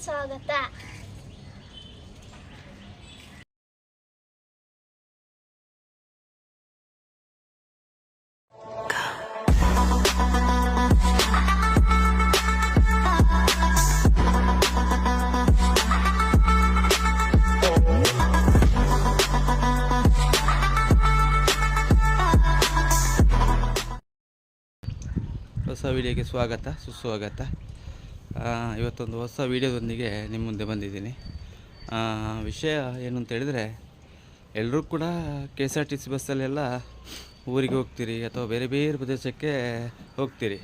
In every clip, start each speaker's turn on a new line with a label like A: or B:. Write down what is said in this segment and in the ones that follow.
A: ಸ್ವಾಗತ
B: ಹೊಸ ವಿಡಿಯೋಗೆ ಸ್ವಾಗತ ಸುಸ್ವಾಗತ ಆ, ಇವತ್ತೊಂದು ಹೊಸ ವೀಡಿಯೋದೊಂದಿಗೆ ನಿಮ್ಮ ಮುಂದೆ ಬಂದಿದ್ದೀನಿ. ವಿಷಯ ಏನು ಅಂತ ಹೇಳಿದರೆ ಎಲ್ಲರೂ ಕೂಡ K S R T C ಬಸ್ಸಲ್ಲೆಲ್ಲ ಊರಿಗೆ ಹೋಗ್ತೀರಿ ಅಥವಾ ಬೇರೆ ಬೇರೆ ಪ್ರದೇಶಕ್ಕೆ ಹೋಗ್ತೀರಿ.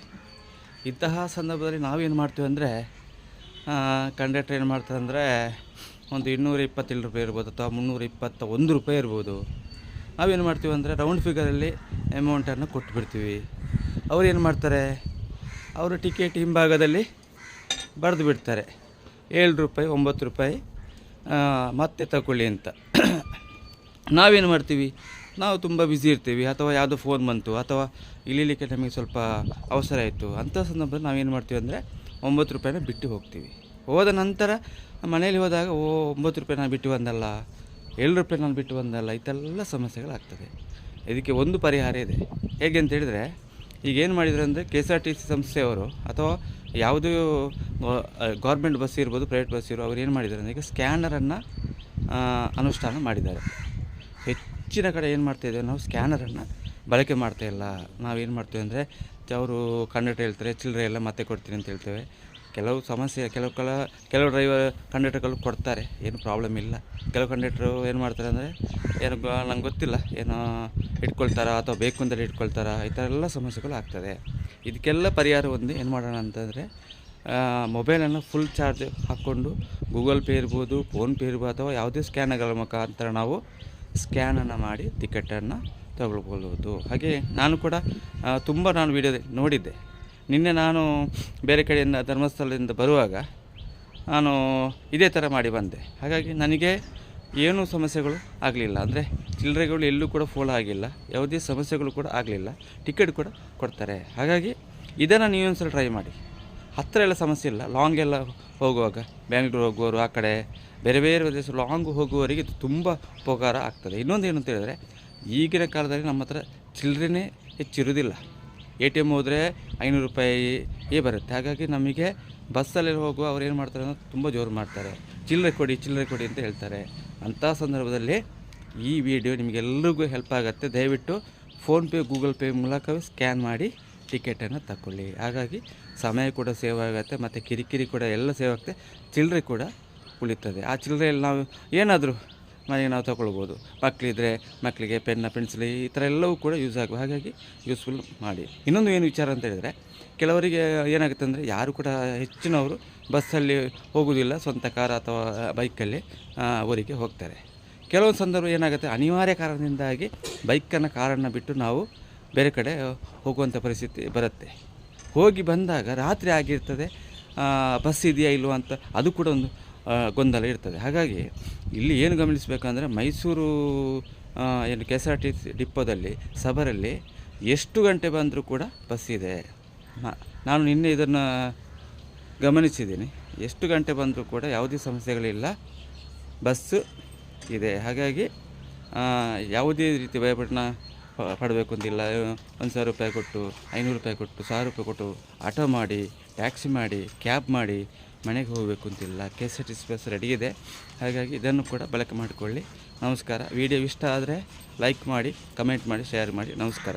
B: ಇಂತಹ ಸಂದರ್ಭದಲ್ಲಿ ನಾವೇನು ಮಾಡ್ತೀವಿ ಅಂದರೆ ಕಂಡಕ್ಟರ್ ಏನು ಮಾಡ್ತಾರೆ ಅಂದರೆ, ಒಂದು ಇನ್ನೂರ ಇಪ್ಪತ್ತೇಳು ರೂಪಾಯಿ ಇರ್ಬೋದು ಅಥವಾ ಮುನ್ನೂರ ಇಪ್ಪತ್ತ ಒಂದು ರೂಪಾಯಿ ಇರ್ಬೋದು. ನಾವೇನು ಮಾಡ್ತೀವಿ ಅಂದರೆ ರೌಂಡ್ ಫಿಗರಲ್ಲಿ ಅಮೌಂಟನ್ನು ಕೊಟ್ಟುಬಿಡ್ತೀವಿ ಅವ್ರು ಏನು ಮಾಡ್ತಾರೆ, ಅವರು ಟಿಕೆಟ್ ಹಿಂಭಾಗದಲ್ಲಿ ಬರೆದು ಬಿಡ್ತಾರೆ. ಏಳು ರೂಪಾಯಿ, ಒಂಬತ್ತು ರೂಪಾಯಿ ಮತ್ತೆ ತಗೊಳ್ಳಿ ಅಂತ. ನಾವೇನು ಮಾಡ್ತೀವಿ? ನಾವು ತುಂಬ ಬ್ಯುಸಿ ಇರ್ತೀವಿ. ಅಥವಾ ಯಾವುದೋ ಫೋನ್ ಬಂತು, ಅಥವಾ ಇಳಿಲಿಕ್ಕೆ ನಮಗೆ ಸ್ವಲ್ಪ ಅವಸರ ಆಯಿತು. ಅಂಥ ಸಂದರ್ಭದಲ್ಲಿ ನಾವೇನು ಮಾಡ್ತೀವಿ ಅಂದರೆ ಒಂಬತ್ತು ರೂಪಾಯಿನ ಬಿಟ್ಟು ಹೋಗ್ತೀವಿ. ಹೋದ ನಂತರ ಮನೆಯಲ್ಲಿ ಹೋದಾಗ, ಓ, ಒಂಬತ್ತು ರೂಪಾಯಿ ನಾನು ಬಿಟ್ಟು ಬಂದಲ್ಲ, ಏಳು ರೂಪಾಯಿ ನಾನು ಬಿಟ್ಟು ಬಂದಲ್ಲ, ಇದೆಲ್ಲ ಸಮಸ್ಯೆಗಳಾಗ್ತದೆ. ಇದಕ್ಕೆ ಒಂದು ಪರಿಹಾರ ಇದೆ. ಹೇಗೆ ಅಂತ ಹೇಳಿದರೆ ಈಗ ಏನು ಮಾಡಿದ್ರು ಅಂದರೆ K S R T C ಸಂಸ್ಥೆಯವರು ಅಥವಾ ಯಾವುದೇ ಗೌರ್ಮೆಂಟ್ ಬಸ್ ಇರ್ಬೋದು, ಪ್ರೈವೇಟ್ ಬಸ್ ಇರೋ ಅವ್ರು ಏನು ಮಾಡಿದ್ದಾರೆ ಅಂದರೆ ಈಗ ಸ್ಕ್ಯಾನರನ್ನು ಅನುಷ್ಠಾನ ಮಾಡಿದ್ದಾರೆ. ಹೆಚ್ಚಿನ ಕಡೆ ಏನು ಮಾಡ್ತಾಯಿದ್ದೇವೆ ನಾವು ಸ್ಕ್ಯಾನರನ್ನು ಬಳಕೆ ಮಾಡ್ತಾಯಿಲ್ಲ ನಾವೇನು ಮಾಡ್ತೀವಿ ಅಂದರೆ ಅವರು ಕಂಡಕ್ಟರ್ ಹೇಳ್ತಾರೆ, ಚಿಲ್ಲರೆ ಎಲ್ಲ ಮತ್ತೆ ಕೊಡ್ತೀನಿ ಅಂತ ಹೇಳ್ತೇವೆ. ಕೆಲವು ಸಮಸ್ಯೆ, ಕೆಲವು ಕಲ, ಕೆಲವು ಡ್ರೈವರ್ ಕಂಡಕ್ಟರ್ಗಳು ಕೊಡ್ತಾರೆ, ಏನು ಪ್ರಾಬ್ಲಮ್ ಇಲ್ಲ. ಕೆಲವು ಕಂಡಕ್ಟ್ರು ಏನು ಮಾಡ್ತಾರೆ ಅಂದರೆ, ಏನು ನಂಗೆ ಗೊತ್ತಿಲ್ಲ, ಏನೋ ಇಟ್ಕೊಳ್ತಾರಾ ಅಥವಾ ಬೇಕು ಅಂದರೆ ಇಟ್ಕೊಳ್ತಾರಾ, ಈ ಥರ ಎಲ್ಲ ಸಮಸ್ಯೆಗಳು ಆಗ್ತದೆ. ಇದಕ್ಕೆಲ್ಲ ಪರಿಹಾರ ಒಂದು ಏನು ಮಾಡೋಣ ಅಂತಂದರೆ ಮೊಬೈಲನ್ನು ಫುಲ್ ಚಾರ್ಜ್ ಹಾಕ್ಕೊಂಡು ಗೂಗಲ್ ಪೇ ಇರ್ಬೋದು ಫೋನ್ಪೇ ಇರ್ಬೋದು, ಅಥವಾ ಯಾವುದೇ ಸ್ಕ್ಯಾನರ್ಗಳ ಮುಖಾಂತರ ನಾವು ಸ್ಕ್ಯಾನನ್ನು ಮಾಡಿ ಟಿಕೆಟನ್ನು ತಗೊಳ್ಬೋದು ಹಾಗೆ ನಾನು ಕೂಡ ತುಂಬ ನಾನು ವಿಡಿಯೋ ನೋಡಿದ್ದೆ. ನಿನ್ನೆ ನಾನು ಬೇರೆ ಕಡೆಯಿಂದ ಧರ್ಮಸ್ಥಳದಿಂದ ಬರುವಾಗ ನಾನು ಇದೇ ಥರ ಮಾಡಿ ಬಂದೆ. ಹಾಗಾಗಿ ನನಗೆ ಏನೂ ಸಮಸ್ಯೆಗಳು ಆಗಲಿಲ್ಲ. ಅಂದರೆ ಚಿಲ್ಲರೆಗಳು ಎಲ್ಲೂ ಕೂಡ ಫೋಲ್ ಆಗಿಲ್ಲ. ಯಾವುದೇ ಸಮಸ್ಯೆಗಳು ಕೂಡ ಆಗಲಿಲ್ಲ. ಟಿಕೆಟ್ ಕೂಡ ಕೊಡ್ತಾರೆ. ಹಾಗಾಗಿ ಇದನ್ನು ನೀವೊಂದು ಸಲ ಟ್ರೈ ಮಾಡಿ. ಹತ್ತಿರ ಎಲ್ಲ ಸಮಸ್ಯೆ ಇಲ್ಲ. ಲಾಂಗ್ ಎಲ್ಲ ಹೋಗುವಾಗ ಬ್ಯಾಂಗ್ಳೂರು ಹೋಗುವವರು, ಆ ಕಡೆ, ಬೇರೆ ಬೇರೆ ಪ್ರದೇಶ ಲಾಂಗ್ ಹೋಗುವವರಿಗೆ ತುಂಬ ಉಪಕಾರ ಆಗ್ತದೆ. ಇನ್ನೊಂದು ಏನು ಅಂತ ಹೇಳಿದ್ರೆ ಈಗಿನ ಕಾಲದಲ್ಲಿ ನಮ್ಮ ಹತ್ರ ಚಿಲ್ಲರೆನೇ ಹೆಚ್ಚಿರೋದಿಲ್ಲ ಎ ಟಿ ಎಂ ಹೋದರೆ ಐನೂರು ರೂಪಾಯಿಯೇ ಬರುತ್ತೆ. ಹಾಗಾಗಿ ನಮಗೆ ಬಸ್ಸಲ್ಲಿ ಹೋಗುವ ಅವ್ರು ಏನು ಮಾಡ್ತಾರೆ ಅಂದರೆ ತುಂಬ ಜೋರು ಮಾಡ್ತಾರೆ. ಚಿಲ್ಲರೆ ಕೊಡಿ ಚಿಲ್ಲರೆ ಕೊಡಿ ಅಂತ ಹೇಳ್ತಾರೆ. ಅಂಥ ಸಂದರ್ಭದಲ್ಲಿ ಈ ವಿಡಿಯೋ ನಿಮಗೆಲ್ಲರಿಗೂ ಹೆಲ್ಪ್ ಆಗುತ್ತೆ. ದಯವಿಟ್ಟು ಫೋನ್ಪೇ, ಗೂಗಲ್ ಪೇ ಮೂಲಕವೇ ಸ್ಕ್ಯಾನ್ ಮಾಡಿ ಟಿಕೆಟನ್ನು ತಗೊಳ್ಳಿ ಹಾಗಾಗಿ ಸಮಯ ಕೂಡ ಸೇವ್ ಆಗುತ್ತೆ, ಮತ್ತು ಕಿರಿಕಿರಿ ಕೂಡ ಎಲ್ಲ ಸೇವ್ ಆಗುತ್ತೆ. ಚಿಲ್ಲರೆ ಕೂಡ ಉಳಿತದೆ. ಆ ಚಿಲ್ಲರೆಯಲ್ಲಿ ನಾವು ಏನಾದರೂ ಮನೆಗೆ ನಾವು ತಗೊಳ್ಬೋದು. ಮಕ್ಕಳಿದ್ರೆ ಮಕ್ಕಳಿಗೆ ಪೆನ್ನ ಪೆನ್ಸಿಲ್ ಈ ಥರ ಎಲ್ಲವೂ ಕೂಡ ಯೂಸ್ ಆಗುವ ಹಾಗಾಗಿ ಯೂಸ್ಫುಲ್ ಮಾಡಿ. ಇನ್ನೊಂದು ಏನು ವಿಚಾರ ಅಂತ ಹೇಳಿದರೆ, ಕೆಲವರಿಗೆ ಏನಾಗುತ್ತೆ ಅಂದರೆ ಯಾರು ಕೂಡ ಹೆಚ್ಚಿನವರು ಬಸ್ಸಲ್ಲಿ ಹೋಗುವುದಿಲ್ಲ ಸ್ವಂತ ಕಾರ್ ಅಥವಾ ಬೈಕಲ್ಲಿ ಊರಿಗೆ ಹೋಗ್ತಾರೆ. ಕೆಲವೊಂದು ಸಂದರ್ಭ ಏನಾಗುತ್ತೆ, ಅನಿವಾರ್ಯ ಕಾರಣದಿಂದಾಗಿ ಬೈಕನ್ನು ಕಾರನ್ನು ಬಿಟ್ಟು ನಾವು ಬೇರೆ ಕಡೆ ಹೋಗುವಂಥ ಪರಿಸ್ಥಿತಿ ಬರುತ್ತೆ. ಹೋಗಿ ಬಂದಾಗ ರಾತ್ರಿ ಆಗಿರ್ತದೆ ಬಸ್ ಇದೆಯಾ ಇಲ್ಲವಂತ ಅದು ಕೂಡ ಒಂದು ಗೊಂದಲ ಇರ್ತದೆ. ಹಾಗಾಗಿ ಇಲ್ಲಿ ಏನು ಗಮನಿಸಬೇಕಂದ್ರೆ ಮೈಸೂರು ಏನು K S R T C ಡಿಪ್ಪೋದಲ್ಲಿ ಸಬರಲ್ಲಿ ಎಷ್ಟು ಗಂಟೆ ಬಂದರೂ ಕೂಡ ಬಸ್ ಇದೆ. ನಾನು ನಿನ್ನೆ ಇದನ್ನು ಗಮನಿಸಿದ್ದೀನಿ. ಎಷ್ಟು ಗಂಟೆ ಬಂದರೂ ಕೂಡ ಯಾವುದೇ ಸಮಸ್ಯೆಗಳಿಲ್ಲ ಬಸ್ಸು ಇದೆ. ಹಾಗಾಗಿ ಯಾವುದೇ ರೀತಿ ಭಯಪಟ್ಟನ ಪಡಬೇಕು ಅಂತಿಲ್ಲ ಒಂದು ಸಾವಿರ ರೂಪಾಯಿ ಕೊಟ್ಟು, ಐನೂರು ರೂಪಾಯಿ ಕೊಟ್ಟು, ಸಾವಿರ ರೂಪಾಯಿ ಕೊಟ್ಟು ಆಟೋ ಮಾಡಿ, ಟ್ಯಾಕ್ಸಿ ಮಾಡಿ, ಕ್ಯಾಬ್ ಮಾಡಿ ಮನೆಗೆ ಹೋಗಬೇಕು ಅಂತಿಲ್ಲ. K S R T C bus ready ಇದೆ. ಹಾಗಾಗಿ ಇದನ್ನು ಕೂಡ ಬಳಕೆ ಮಾಡಿಕೊಳ್ಳಿ. ನಮಸ್ಕಾರ. ವಿಡಿಯೋ ಇಷ್ಟ ಆದರೆ ಲೈಕ್ ಮಾಡಿ ಕಮೆಂಟ್ ಮಾಡಿ ಶೇರ್ ಮಾಡಿ. ನಮಸ್ಕಾರ.